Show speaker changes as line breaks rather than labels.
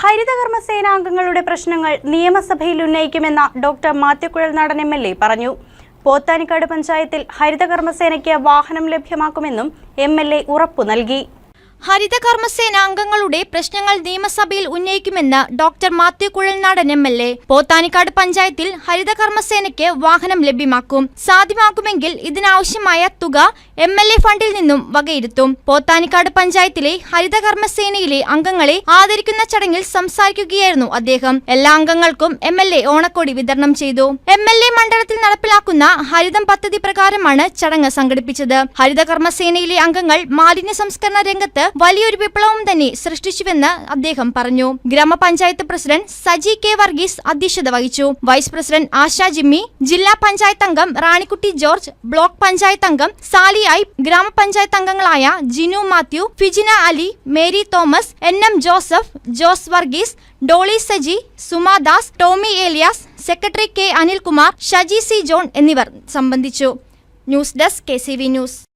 ഹരിതകർമ്മ സേനാംഗങ്ങളുടെ പ്രശ്നങ്ങൾ നിയമസഭയിൽ ഉന്നയിക്കുമെന്ന ഡോക്ടർ മാത്യുക്കുഴൽ നടൻ എം എൽ എ പറഞ്ഞു. പോത്താനിക്കാട് പഞ്ചായത്തിൽ ഹരിതകർമ്മസേനയ്ക്ക് വാഹനം ലഭ്യമാക്കുമെന്നും എം എൽ എ ഉറപ്പു നൽകി.
ഹരിതകർമ്മസേന അംഗങ്ങളുടെ പ്രശ്നങ്ങൾ നിയമസഭയിൽ ഉന്നയിക്കുമെന്ന് doctor Mathew Kuzhalnadan M L A. Pothanikkad പഞ്ചായത്തിൽ ഹരിതകർമ്മസേനയ്ക്ക് വാഹനം ലഭ്യമാക്കും. സാധ്യമാക്കുമെങ്കിൽ ഇതിനാവശ്യമായ തുക എം എൽ എ ഫണ്ടിൽ നിന്നും വകയിരുത്തും. പോത്താനിക്കാട് പഞ്ചായത്തിലെ ഹരിതകർമ്മസേനയിലെ അംഗങ്ങളെ ആദരിക്കുന്ന ചടങ്ങിൽ സംസാരിക്കുകയായിരുന്നു അദ്ദേഹം. എല്ലാ അംഗങ്ങൾക്കും എം എൽ എ ഓണക്കോടി വിതരണം ചെയ്തു. എം എൽ എ മണ്ഡലത്തിൽ നടപ്പിലാക്കുന്ന ഹരിതം പദ്ധതി പ്രകാരമാണ് ചടങ്ങ് സംഘടിപ്പിച്ചത്. ഹരിതകർമ്മസേനയിലെ അംഗങ്ങൾ മാലിന്യ സംസ്കരണ രംഗത്ത് വലിയൊരു വിപ്ലവം തന്നെ സൃഷ്ടിച്ചുവെന്ന് അദ്ദേഹം പറഞ്ഞു. ഗ്രാമപഞ്ചായത്ത് പ്രസിഡന്റ് സജി കെ വർഗീസ് അധ്യക്ഷത വഹിച്ചു. വൈസ് പ്രസിഡന്റ് ആശ ജിമ്മി ജില്ലാ പഞ്ചായത്ത് അംഗം റാണിക്കുട്ടി ജോർജ് ബ്ലോക്ക് പഞ്ചായത്ത് അംഗം സാലി ഐ ഗ്രാമപഞ്ചായത്ത് അംഗങ്ങളായ Jinu Mathew Fijina Ali Mary Thomas N M Joseph Jose Varghese Dolly Saji Sumadas Tomy Eliyas secretary K Anilkumar Shaji C John എന്നിവർ സംബന്ധിച്ചു. News desk K news.